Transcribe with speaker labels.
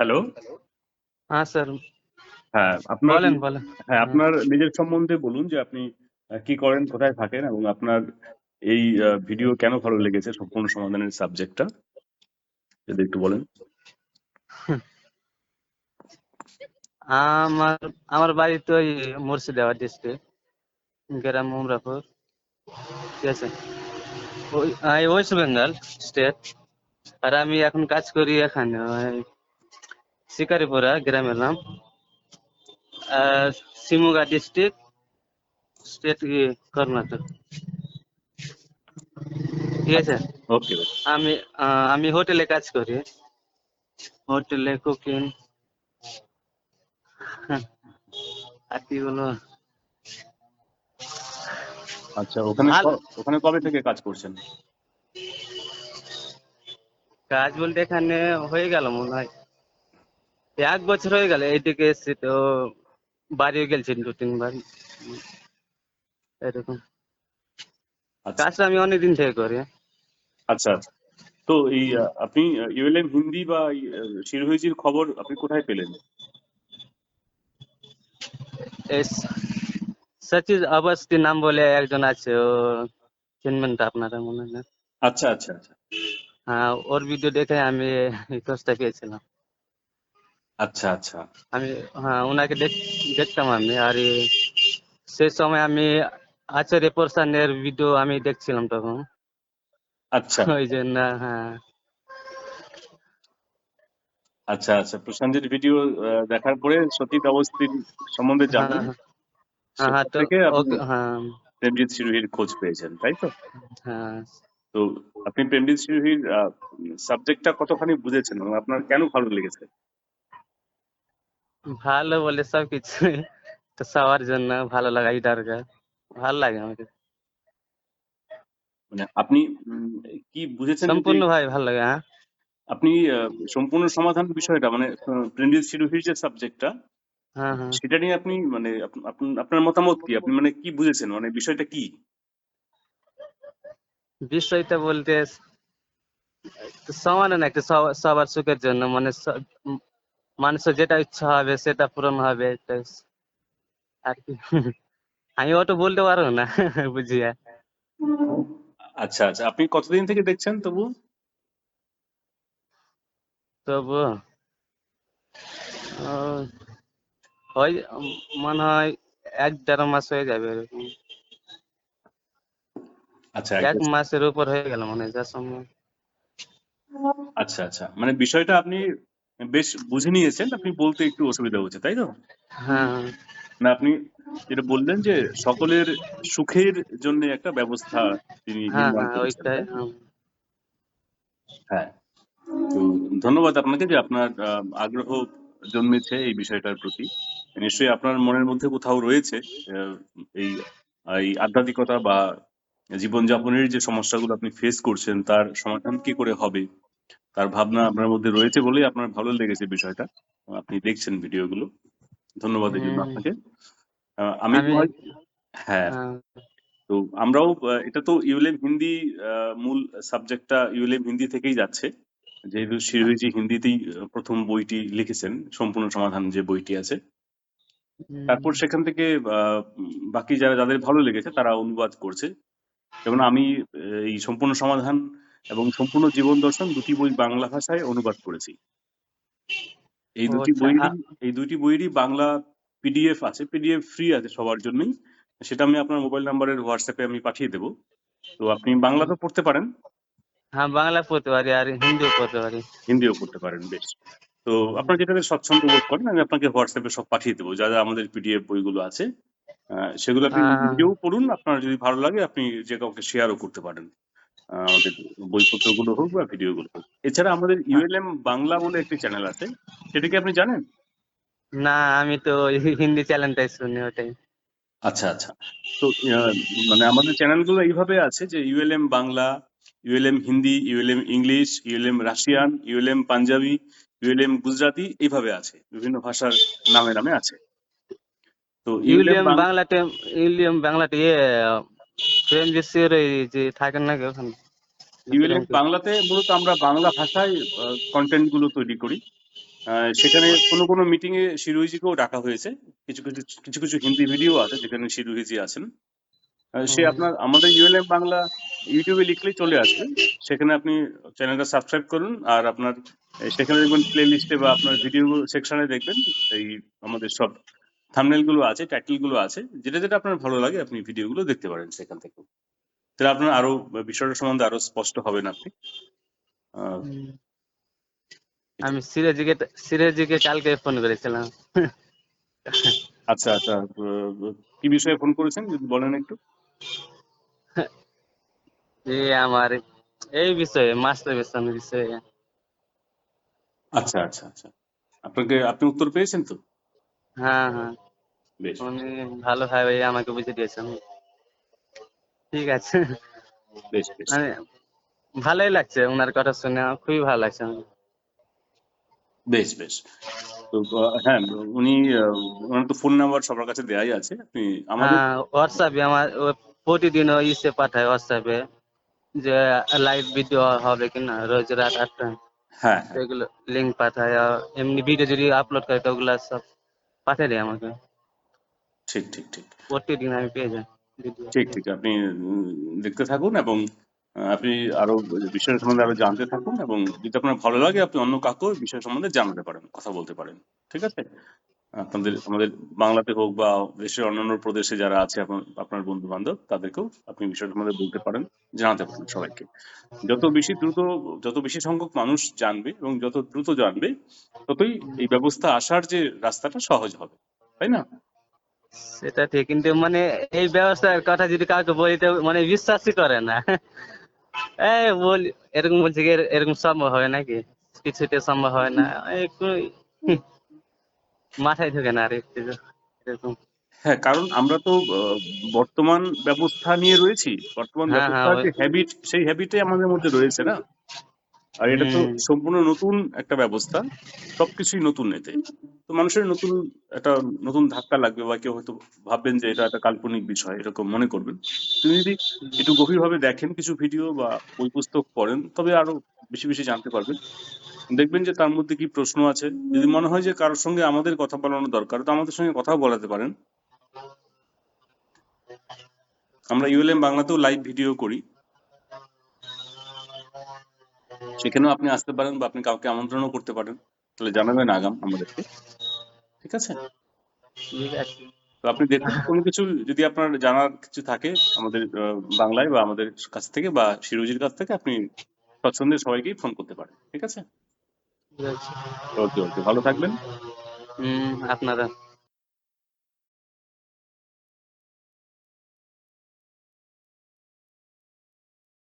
Speaker 1: Hello
Speaker 2: হ্যাঁ sir
Speaker 1: হ্যাঁ আপনার
Speaker 2: বলেন বলেন।
Speaker 1: হ্যাঁ আপনার নিজের সম্বন্ধে বলুন যে আপনি কি করেন কোথায় থাকেন এবং আপনার এই ভিডিও কেন ভালো লেগেছে সম্পূর্ণ সমাধানের সাবজেক্টটা যদি একটু বলেন।
Speaker 2: আমার আমার বাড়ি তো ওই মুর্শিদাবাদ ডিস্ট্রিক্ট গ্রাম উমরাপুর। ঠিক আছে? ওই ওয়েস্ট বেঙ্গল স্টেট আর আমি এখন কাজ করি এখানে শিকারিপুরা গ্রামের নাম। শিমুগা ডিস্ট্রিক্ট স্টেট কর্ণাটক ঠিক আছে?
Speaker 1: ওকে
Speaker 2: আমি আমি হোটেলে কাজ করি। হোটেলে কুকিং আর কি বলব?
Speaker 1: আচ্ছা ওখানে ওখানে কবে থেকে কাজ করছেন?
Speaker 2: কাজ বলতে এখানে হয়ে গেল মনে হয়। এক বছর হয়ে গেল এইদিকে এসছি তো বাড়িও গেছি দু তিনবার। এরকম।
Speaker 1: আচ্ছা।
Speaker 2: কাজটা আমি অনেকদিন থেকে করি।
Speaker 1: আচ্ছা। তো এই আপনি ইউএলএম হিন্দি বা শিরোহিজির খবর আপনি কোথায় পেলেন?
Speaker 2: সচিব অবস্থি নাম বলে একজন আছে ও চিনবেন তো আপনারা মনে হয় না
Speaker 1: আচ্ছা আচ্ছা আচ্ছা।
Speaker 2: হ্যাঁ ওর ভিডিও দেখে আমি কাজটা পেয়েছিলাম।
Speaker 1: আচ্ছা আচ্ছা।
Speaker 2: আমি হ্যাঁ ওনাকে দেখ দেখতাম আমি আর এ সেই সময় আমি আচার্য প্রসানের ভিডিও আমি দেখছিলাম তখন।
Speaker 1: আচ্ছা।
Speaker 2: ওই জন্য হ্যাঁ।
Speaker 1: আচ্ছা আচ্ছা প্রশান্তের ভিডিও দেখার পরে সতীত অবস্থির সম্বন্ধে
Speaker 2: হ্যাঁ
Speaker 1: জানলেন।
Speaker 2: হ্যাঁ। হ্যাঁ তো
Speaker 1: থেকে আপনি
Speaker 2: ওকে হ্যাঁ।
Speaker 1: প্রেমজিৎ সিরোহির খোঁজ পেয়েছেন তাই তো?
Speaker 2: হ্যাঁ।
Speaker 1: তো আপনি প্রেমজিৎ সিরোহির সাবজেক্টটা কতখানি বুঝেছেন? এবং আপনার কেন ভালো লেগেছে?
Speaker 2: ভালো বলে সব কিছু তো সবার জন্য ভালো লাগা দরকার ভালো লাগে আমাকে।
Speaker 1: মানে আপনি কি বুঝেছেন
Speaker 2: সম্পূর্ণ ভাই ভালো লাগে হ্যাঁ?
Speaker 1: আপনি সম্পূর্ণ সমাধান বিষয়টা মানে প্রেমজিৎ সিরোহির যে সাবজেক্টটা সেটা নিয়ে আপনি মানে আপ- আপ- আপনার মতামত কি? আপনি মানে কি বুঝেছেন? মানে বিষয়টা কি?
Speaker 2: বিষয়টা বলতে সমান একটা সব- সবার সুখের জন্য মানে মানুষের যেটা ইচ্ছা হবে সেটা পূরণ হবে আর কি। আমি অত বলতে পারব না বুঝিয়া।
Speaker 1: আচ্ছা আচ্ছা আপনি কতদিন থেকে দেখছেন তবু?
Speaker 2: তবু উম, মনে হয় এক দেড় মাস হয়ে যাবে এরকম।
Speaker 1: আচ্ছা
Speaker 2: এক মাসের উপর হয়ে গেল মনে হয় যা সময়
Speaker 1: আচ্ছা আচ্ছা মানে বিষয়টা আপনি বেশ বুঝে নিয়েছেন আপনি বলতে একটু অসুবিধা হচ্ছে তাই তো
Speaker 2: হ্যাঁ।
Speaker 1: না আপনি যেটা বললেন যে সকলের সুখের জন্য একটা ব্যবস্থা তিনি
Speaker 2: হ্যাঁ হ্যাঁ? হ্যাঁ।
Speaker 1: তো ধন্যবাদ আপনাকে যে আপনার আগ্রহ জন্মেছে এই বিষয়টার প্রতি নিশ্চয়ই আপনার মনের মধ্যে কোথাও রয়েছে এই এই আধ্যাত্মিকতা বা জীবনযাপনের যে সমস্যাগুলো আপনি ফেস করছেন তার সমাধান কি করে হবে তার ভাবনা আপনার মধ্যে রয়েছে বলেই আপনার ভালো লেগেছে বিষয়টা। আপনি দেখছেন ভিডিওগুলো। ধন্যবাদ জন্য আপনাকে। আমি হ্যাঁ। হ্যাঁ। তো আমরাও এটা তো ইউএলএম হিন্দি মূল সাবজেক্টটা ইউলেম হিন্দি থেকেই যাচ্ছে। যেহেতু শিরোহিজি হিন্দিতেই প্রথম বইটি লিখেছেন সম্পূর্ণ সমাধান যে বইটি আছে। তারপর সেখান থেকে আহ, বাকি যারা যাদের ভালো লেগেছে তারা অনুবাদ করছে। যেমন আমি এই সম্পূর্ণ সমাধান এবং সম্পূর্ণ জীবন দর্শন দুটি বই বাংলা ভাষায় অনুবাদ করেছি। এই দুটি
Speaker 2: আচ্ছা,
Speaker 1: বইয়েরই
Speaker 2: আ-
Speaker 1: এই দুটি বইয়েরই বাংলা পিডিএফ আছে পিডিএফ ফ্রি আছে সবার জন্যই। সেটা আমি আপনার মোবাইল নাম্বারের হোয়াটসঅ্যাপে আমি পাঠিয়ে দেবো। তো আপনি বাংলা তো পড়তে পারেন।
Speaker 2: হ্যাঁ বাংলা পড়তে পারি আর হিন্দিও পড়তে পারি।
Speaker 1: হিন্দিও পড়তে পারেন বেশ। তো আপনার যেটাতে স্বচ্ছন্দ বোধ করেন আমি আপনাকে হোয়াটসঅ্যাপে সব পাঠিয়ে দেবো যা যা আমাদের পিডিএফ বইগুলো আছে। সেগুলো আপনি
Speaker 2: হ্যাঁ।
Speaker 1: নিজেও পড়ুন আপনার যদি ভালো লাগে আপনি যে কাউকে শেয়ারও করতে পারেন। আমাদের বইপত্রগুলো হোক বা ভিডিওগুলো হোক এছাড়া আমাদের ইউএলএম বাংলা বলে একটি চ্যানেল আছে সেটা কি আপনি জানেন
Speaker 2: না আমি তো হিন্দি চ্যানেলটাই শুনি ওটাই
Speaker 1: আচ্ছা আচ্ছা তো মানে আমাদের চ্যানেলগুলো এইভাবে আছে যে ULM Bangla ULM Hindi ULM English ULM Russian ULM Punjabi ULM Gujarati এইভাবে আছে বিভিন্ন ভাষার নামে নামে আছে তো
Speaker 2: ইউলিয়াম
Speaker 1: বাং-
Speaker 2: বাংলাতে ইউলিয়াম বাংলাতে প্রেম বিশ্বের ওই যে থাকেন নাকি ওখানে
Speaker 1: ইউএলএম বাংলাতে মূলত আমরা বাংলা ভাষায় কন্টেন্টগুলো তৈরি করি। সেখানে কোনো কোনো মিটিং এ শিরোহিজিকেও ডাকা হয়েছে। কিছু কিছু কিছু কিছু হিন্দি ভিডিও আছে যেখানে শিরোহিজি আছেন। সে আপনার আমাদের ইউএলএম বাংলা ইউটিউবে লিখলেই চলে আসবে। সেখানে আপনি চ্যানেলটা সাবস্ক্রাইব করুন আর আপনার সেখানে দেখবেন প্লে লিস্টে বা আপনার ভিডিও সেকশনে দেখবেন। এই আমাদের সব থামনেলগুলো আছে টাইটেলগুলো আছে যেটা যেটা আপনার ভালো লাগে আপনি ভিডিও গুলো দেখতে পারেন সেখান থেকে তাহলে আপনার আরও বিষয়টা সম্বন্ধে আরও স্পষ্ট হবেন আপনি।
Speaker 2: আমি সিরাজিকে সিরাজিকে কালকে ফোন করেছিলাম।
Speaker 1: আচ্ছা আচ্ছা কি বিষয়ে ফোন করেছেন যদি বলেন একটু?
Speaker 2: যে আমার এই বিষয়ে মাস্টার বেসন বিষয়ে।
Speaker 1: আচ্ছা আচ্ছা আচ্ছা। আপনাকে আপনি উত্তর পেয়েছেন তো?
Speaker 2: হ্যাঁ হ্যাঁ।
Speaker 1: বেশ।
Speaker 2: উনি ভালোভাবে আমাকে বুঝিয়ে দিয়েছেন। ঠিক আছে।
Speaker 1: বেশ বেশ।
Speaker 2: মানে ভালোই লাগছে ওনার কথা শুনে খুবই ভালো লাগছে
Speaker 1: বেশ বেশ। তো হ্যাঁ উনি ওনার তো ফোন নাম্বার সবার কাছে দেয়াই আছে। আপনি আমাদের
Speaker 2: হ্যাঁ হোয়াটসঅ্যাপে আমার প্রতিদিন ইসে পাঠায় হোয়াটসঅ্যাপে যে লাইভ ভিডিও হবে কিনা রোজ রাত আটটায়
Speaker 1: হ্যাঁ হ্যাঁ।
Speaker 2: এগুলো লিঙ্ক পাঠায় এমনি ভিডিও যদি আপলোড করে তো ওগুলো সব পাঠিয়ে দেয় আমাকে।
Speaker 1: ঠিক ঠিক ঠিক।
Speaker 2: প্রতিদিন আমি পেয়ে যাই
Speaker 1: ঠিক ঠিক আপনি দেখতে থাকুন এবং আপনি আরও বিষয় সম্বন্ধে আরও জানতে থাকুন এবং যদি আপনার ভালো লাগে আপনি অন্য কাউকে বিষয় সম্বন্ধে জানাতে পারেন কথা বলতে পারেন ঠিক আছে? আপনাদের আমাদের বাংলাতে হোক বা দেশের অন্যান্য প্রদেশে যারা আছে আপনার- আপনার বন্ধু বান্ধব তাদেরকেও আপনি বিষয় সম্বন্ধে বলতে পারেন জানাতে পারেন সবাইকে। যত বেশি দ্রুত যত বেশি সংখ্যক মানুষ জানবে এবং যত দ্রুত জানবে ততই এই ব্যবস্থা আসার যে রাস্তাটা সহজ হবে তাই না?
Speaker 2: সেটা ঠিক কিন্তু মানে এই ব্যবস্থার কথা যদি কাউকে বলি তো মানে বিশ্বাসই করে না। এই বলি এরকম বলছে কি এরকম সম্ভব হয় নাকি কিছুতে সম্ভব হয় না। হুম, মাথায় ঢোকে না আর একটু এরকম।
Speaker 1: হ্যাঁ কারণ আমরা তো বর্তমান ব্যবস্থা নিয়ে রয়েছি। বর্তমান
Speaker 2: হ্যাঁ, হ্যাঁ,
Speaker 1: ব্যবস্থার যে হ্যাবিট সেই হ্যাবিটে আমাদের মধ্যে রয়েছে না? আর এটা তো সম্পূর্ণ নতুন একটা ব্যবস্থা সবকিছুই নতুন এতে। তো মানুষের নতুন একটা নতুন ধাক্কা লাগবে বা কেউ হয়তো ভাববেন যে এটা একটা কাল্পনিক বিষয় এরকম মনে করবেন। তুমি যদি একটু গভীরভাবে দেখেন কিছু ভিডিও বা বই পুস্তক পড়েন তবে আরও বেশি বেশি জানতে পারবেন। দেখবেন যে তার মধ্যে কি প্রশ্ন আছে। যদি মনে হয় যে কারোর সঙ্গে আমাদের কথা বলানো দরকার তো আমাদের সঙ্গে কথাও বলাতে পারেন। আমরা ইউএলএম বাংলাতেও লাইভ ভিডিও করি। সেখানেও আপনি আসতে পারেন বা আপনি কাউকে আমন্ত্রণও করতে পারেন। তাহলে জানাবেন আগাম আমাদেরকে। ঠিক আছে? তো আপনি দেখুন কোনো কিছু যদি আপনার জানার কিছু থাকে আমাদের বাংলায় বা আমাদের কাছ থেকে বা শিরোজির কাছ থেকে আপনি স্বচ্ছন্দে সবাইকেই ফোন করতে পারেন। ঠিক আছে?
Speaker 2: ঠিক আছে।
Speaker 1: ওকে ওকে। ভালো থাকবেন।
Speaker 2: হম আপনারা।